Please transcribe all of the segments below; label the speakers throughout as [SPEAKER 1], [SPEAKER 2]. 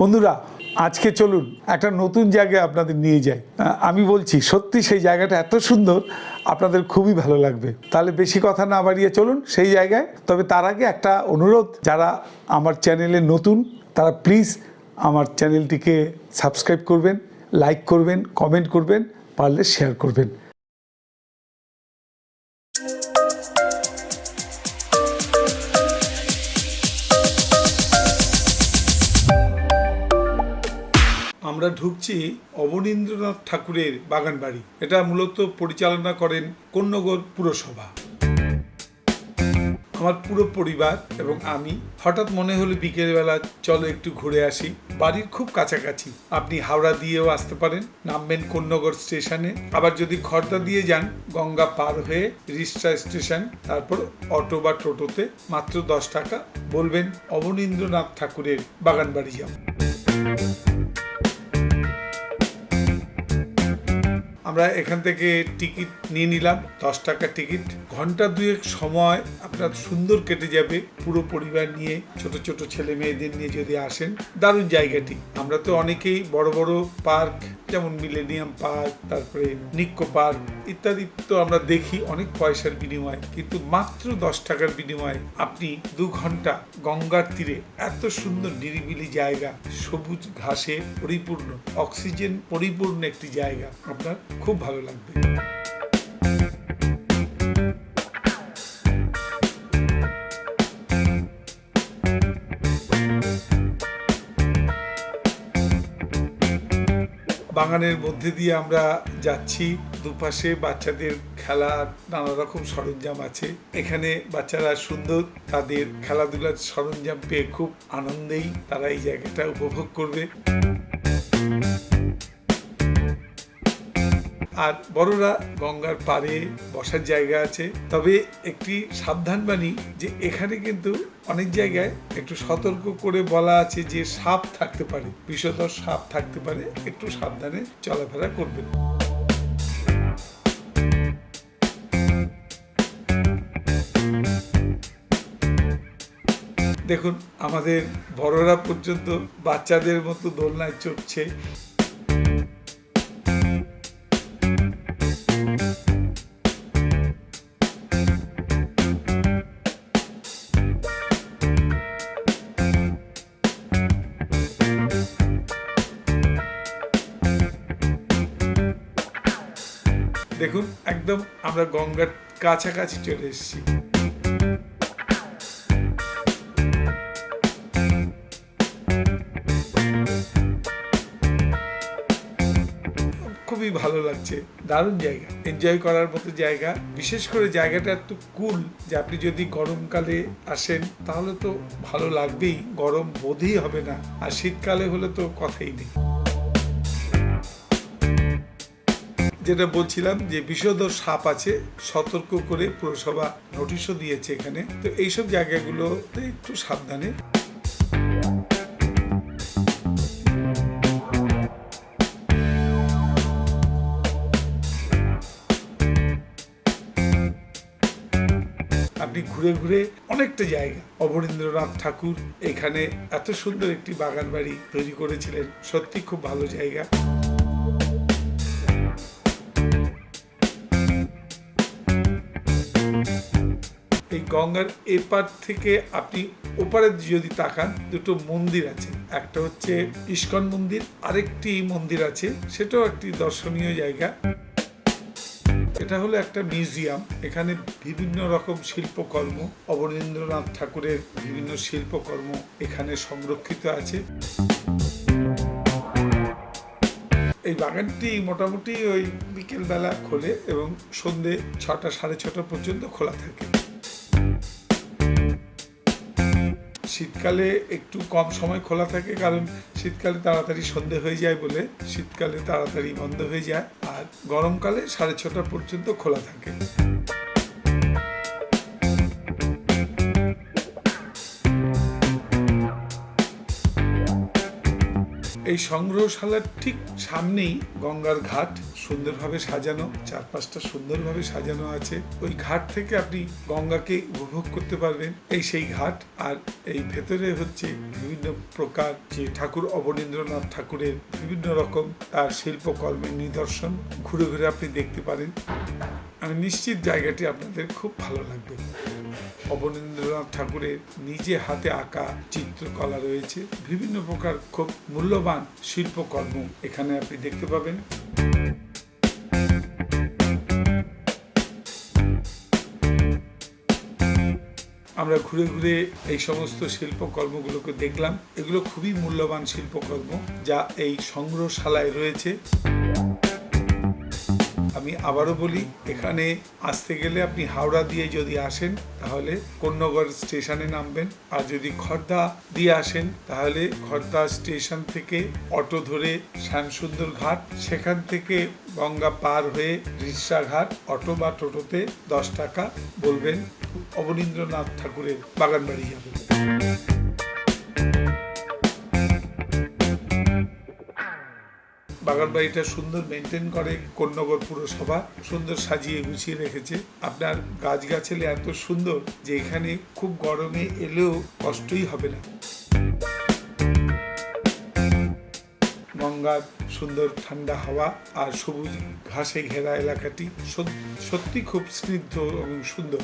[SPEAKER 1] বন্ধুরা, আজকে চলুন একটা নতুন জায়গায় আপনাদের নিয়ে যাই। আমি বলছি, সত্যি সেই জায়গাটা এত সুন্দর, আপনাদের খুবই ভালো লাগবে। তাহলে বেশি কথা না বাড়িয়ে চলুন সেই জায়গায়। তবে তার আগে একটা অনুরোধ, যারা আমার চ্যানেলে নতুন, তারা প্লিজ আমার চ্যানেলটিকে সাবস্ক্রাইব করবেন, লাইক করবেন, কমেন্ট করবেন, পারলে শেয়ার করবেন। আমরা ঢুকছি অবনীন্দ্রনাথ ঠাকুরের বাগান বাড়ি। এটা মূলত পরিচালনা করেন কন্যগর পুরসভা। আমার পুরো পরিবার এবং আমি, হঠাৎ মনে হলো বিকেলবেলা চলো একটু ঘুরে আসি। বাড়ির খুব কাছাকাছি। আপনি হাওড়া দিয়েও আসতে পারেন, নামবেন কন্যগর স্টেশনে। আবার যদি খর্দা দিয়ে যান, গঙ্গা পার হয়ে রিষ্টা স্টেশন, তারপর অটো বা টোটোতে মাত্র দশ টাকা বলবেন অবনীন্দ্রনাথ ঠাকুরের বাগান বাড়ি যাব। আমরা এখান থেকে টিকিট নিয়ে নিলাম, দশ টাকা টিকিট। ঘণ্টা দুয়েক সময় আপনার সুন্দর কেটে যাবে পুরো পরিবার নিয়ে, ছোট ছোট ছেলে মেয়েদের নিয়ে যদি আসেন, দারুণ জায়গাটি। আমরা তো অনেকেই বড় বড় পার্ক যেমন মিলেনিয়াম পার্ক তারপরে নিকো পার্ক ইত্যাদি তো আমরা দেখি অনেক পয়সার বিনিময়ে। কিন্তু মাত্র দশ টাকার বিনিময়ে আপনি দু ঘণ্টা গঙ্গার তীরে এত সুন্দর নিরিবিলি জায়গা, সবুজ ঘাসে পরিপূর্ণ, অক্সিজেন পরিপূর্ণ একটি জায়গা, আপনার খুব ভালো লাগবে। বাগানের মধ্যে দিয়ে আমরা যাচ্ছি। দুপাশে বাচ্চাদের খেলার নানা রকম সরঞ্জাম আছে। এখানে বাচ্চারা সুন্দর তাদের খেলাধুলার সরঞ্জাম পেয়ে খুব আনন্দেই তারা এই জায়গাটা উপভোগ করবে। আর বড়রা গঙ্গার পাড়ে বসার জায়গা আছে। তবে একটি সাবধান বাণী যে এখানে কিন্তু অনেক জায়গায় একটু সতর্ক করে বলা আছে যে সাপ থাকতে পারে, বিষধর সাপ থাকতে পারে, একটু সাবধানে চলাফেরা করবেন। দেখুন, আমাদের বড়রা পর্যন্ত বাচ্চাদের মতো দোলনায় চড়ছে। দেখুন, একদম আমরা গঙ্গার কাছাকাছি চলে এসেছি। খুবই ভালো লাগছে, দারুণ জায়গা। এনজয় করার মতো জায়গা, বিশেষ করে জায়গাটা এত কুল যে আপনি যদি গরমকালে আসেন, তাহলে তো ভালো লাগবেই। গরম বোধই হবে না, আর শীতকালে হলে তো কথাই নেই। যেটা বলছিলাম যে বিষধর সাপ আছে, সতর্ক করে পুরসভা নোটিশও দিয়েছে এখানে। তো এইসব জায়গাগুলোতে একটু সাবধানে। আপনি ঘুরে ঘুরে অনেকটা জায়গা। অবনীন্দ্রনাথ ঠাকুর এখানে এত সুন্দর একটি বাগান বাড়ি তৈরি করেছিলেন। সত্যি খুব ভালো জায়গা। এই গঙ্গার এপার থেকে আপনি ওপারে যদি তাকান, দুটো মন্দির আছে। একটা হচ্ছে ইস্কন মন্দির, আরেকটি মন্দির আছে। সেটাও একটি দর্শনীয় জায়গা। এটা হলো একটা মিউজিয়াম। এখানে বিভিন্ন রকম শিল্পকর্ম, অবনীন্দ্রনাথ ঠাকুরের বিভিন্ন শিল্পকর্ম এখানে সংরক্ষিত আছে। এই বাগানটি মোটামুটি ওই বিকেলবেলা খোলে এবং সন্ধে ছটা, সাড়ে ছটা পর্যন্ত খোলা থাকে। শীতকালে একটু কম সময় খোলা থাকে, কারণ শীতকালে তাড়াতাড়ি সন্ধে হয়ে যায় বলে শীতকালে তাড়াতাড়ি বন্ধ হয়ে যায়, আর গরমকালে সাড়ে ছটা পর্যন্ত খোলা থাকে। এই সংগ্রহশালার ঠিক সামনেই গঙ্গার ঘাট। সুন্দরভাবে সাজানো, চারপাশটা সুন্দরভাবে সাজানো আছে। ওই ঘাট থেকে আপনি গঙ্গাকে উপভোগ করতে পারবেন। এই সেই ঘাট। আর এই ভেতরে হচ্ছে বিভিন্ন প্রকার যে ঠাকুর অবনীন্দ্রনাথ ঠাকুরের বিভিন্ন রকম তার শিল্পকর্মের নিদর্শন ঘুরে ঘুরে আপনি দেখতে পারেন। আমি নিশ্চিত জায়গাটি আপনাদের খুব ভালো লাগবে। অবনীন্দ্রনাথ ঠাকুরের নিজে হাতে আঁকা চিত্রকলা রয়েছে। বিভিন্ন প্রকার খুব মূল্যবান শিল্পকর্ম এখানে আপনি দেখতে পাবেন। আমরা ঘুরে ঘুরে এই সমস্ত শিল্পকর্মগুলোকে দেখলাম। এগুলো খুবই মূল্যবান শিল্পকর্ম যা এই সংগ্রহশালায় রয়েছে। আমি আবারও বলি, এখানে আসতে গেলে আপনি হাওড়া দিয়ে যদি আসেন, তাহলে কন্যগড় স্টেশনে নামবেন। আর যদি খর্দা দিয়ে আসেন, তাহলে খর্দা স্টেশন থেকে অটো ধরে শ্যামসুন্দর ঘাট, সেখান থেকে গঙ্গা পার হয়ে রিক্সা ঘাট, অটো বা টোটোতে দশ টাকা বলবেন। অবনীন্দ্রনাথ ঠাকুরের বাগানবাড়ি যাবেন বাগান বাড়িটা সুন্দর মেনটেন করে কন্যগর পুরসভা সুন্দর সাজিয়ে গুছিয়ে রেখেছে। আপনার গাছগাছালি এত সুন্দর যে এখানে খুব গরমে এলেও কষ্টই হবে না। গঙ্গার সুন্দর ঠান্ডা হাওয়া আর সবুজ ঘাসে ঘেরা এলাকাটি সত্যি খুব স্নিগ্ধ এবং সুন্দর।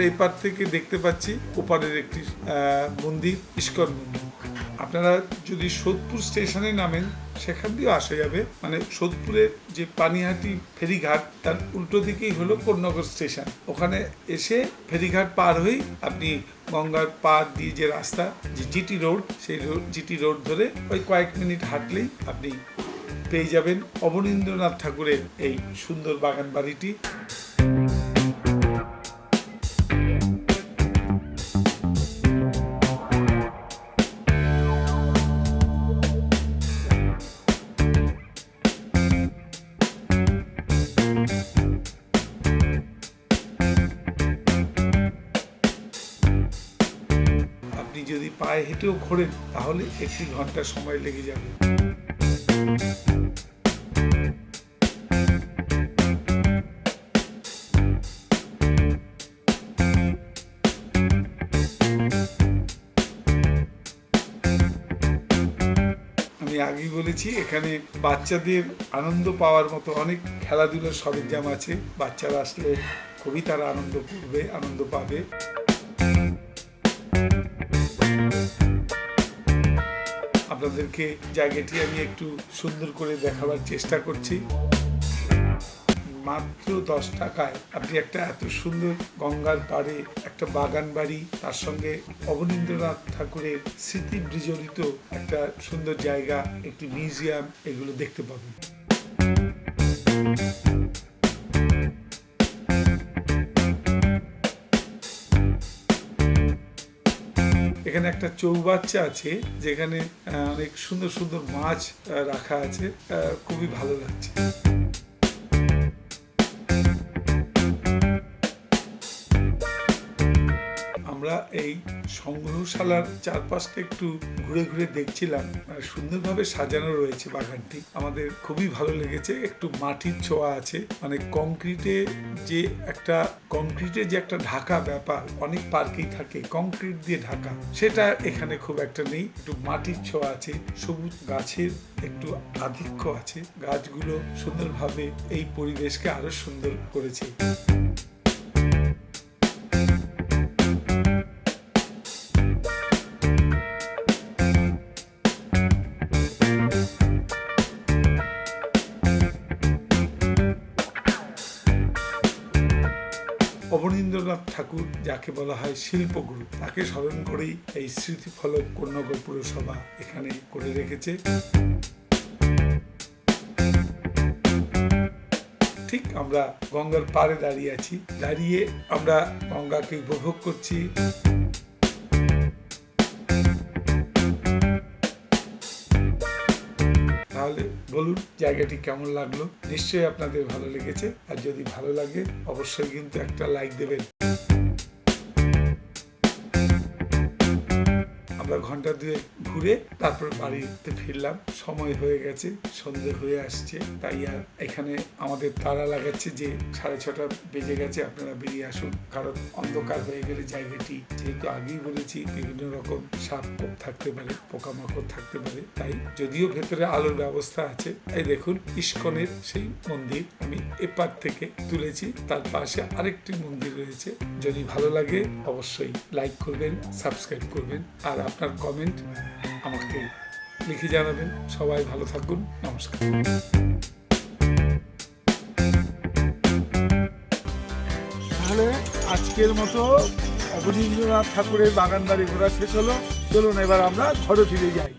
[SPEAKER 1] আমরা এই পার থেকে দেখতে পাচ্ছি ওপারের একটি মন্দির, ইস্কন মন্দির। আপনারা যদি সোদপুর স্টেশনে নামেন, সেখান দিয়েও আসা যাবে। মানে সোদপুরের যে পানিহাটি ফেরিঘাট, তার উল্টো দিকেই হলো কোন্নগর স্টেশন। ওখানে এসে ফেরিঘাট পার হয়েই আপনি গঙ্গার পার দিয়ে যে রাস্তা, যে জিটি রোড, সেই জিটি রোড ধরে ওই কয়েক মিনিট হাঁটলেই আপনি পেয়ে যাবেন অবনীন্দ্রনাথ ঠাকুরের এই সুন্দর বাগান বাড়িটি। আপনি যদি পায়ে হেঁটেও ঘোরেন, তাহলে একটি ঘণ্টা সময় লেগে যাবে। আগেই বলেছি, এখানে বাচ্চাদের আনন্দ পাওয়ার মতো অনেক খেলাধুলার সরঞ্জাম আছে। বাচ্চারা আসলে খুবই তারা আনন্দ করবে, আনন্দ পাবে। আপনাদেরকে জায়গাটি আমি একটু সুন্দর করে দেখাবার চেষ্টা করছি। মাত্র দশ টাকায় আপনি একটা এত সুন্দর গঙ্গার পাড়ে একটা বাগান বাড়ি, তার সঙ্গে অবনীন্দ্রনাথ ঠাকুরের স্মৃতি বিজড়িত একটা সুন্দর জায়গা, একটি মিউজিয়াম, এগুলো দেখতে পাবেন। এখানে একটা চৌবাচ্চা আছে যেখানে অনেক সুন্দর সুন্দর মাছ রাখা আছে খুবই ভালো লাগছে। এই সংগ্রহশালার চারপাশটা একটু ঘুরে ঘুরে দেখছিলাম। আর সুন্দরভাবে সাজানো রয়েছে বাগানটি। আমাদের খুবই ভালো লেগেছে। একটু মাটির ছোঁয়া আছে। মানে কংক্রিটে যে একটা কংক্রিটে যে একটা ঢাকা ব্যাপার, অনেক পার্কেই থাকে, কংক্রিট দিয়ে ঢাকা। সেটা এখানে খুব একটা নেই। একটু মাটির ছোঁয়া আছে, সবুজ গাছের একটু আধিক্য আছে। গাছগুলো সুন্দরভাবে এই পরিবেশকে আরও সুন্দর করেছে। ঠাকুর, যাকে বলা হয় শিল্পগুরু, তাকে স্মরণ করেই এই স্মৃতিফলক কন্যগর পুরসভা এখানে করে রেখেছে। ঠিক আমরা গঙ্গার পাড়ে দাঁড়িয়ে আছি। দাঁড়িয়ে আমরা গঙ্গাকে উপভোগ করছি। তাহলে বলুন, জায়গাটি কেমন লাগল? নিশ্চয়ই আপনাদের ভালো লেগেছে। আর যদি ভালো লাগে, অবশ্যই কিন্তু একটা লাইক দেবেন। আমরা ঘণ্টা দুয়ে ঘুরে তারপর বাড়িতে ফিরলাম। সময় হয়ে গেছে, সন্ধে হয়ে আসছে। তাই আর এখানে আমাদের তারা লাগাচ্ছে যে সাড়ে ছটা বেজে গেছে, আপনারা বেরিয়ে আসুন। কারণ অন্ধকার হয়ে গেলে জায়গাটি যেহেতু আগেই বলেছি, বিভিন্ন রকম সাপ থাকতে পারে, পোকামাকড় থাকতে পারে। তাই যদিও ভেতরে আলোর ব্যবস্থা আছে, এই দেখুন ইস্কনের সেই মন্দির আমি এপার থেকে তুলেছি। তার পাশে আরেকটি মন্দির রয়েছে, যদি ভালো লাগে অবশ্যই লাইক করবেন সাবস্ক্রাইব করবেন। আর আপনার কমেন্ট আমাকে লিখে জানাবেন। সবাই ভালো থাকুন। নমস্কার।
[SPEAKER 2] তাহলে আজকের মতো অবনীন্দ্রনাথ ঠাকুরের বাগান বাড়ি ঘোরা শেষ হলো। চলুন এবার আমরা ঘরে ফিরে যাই।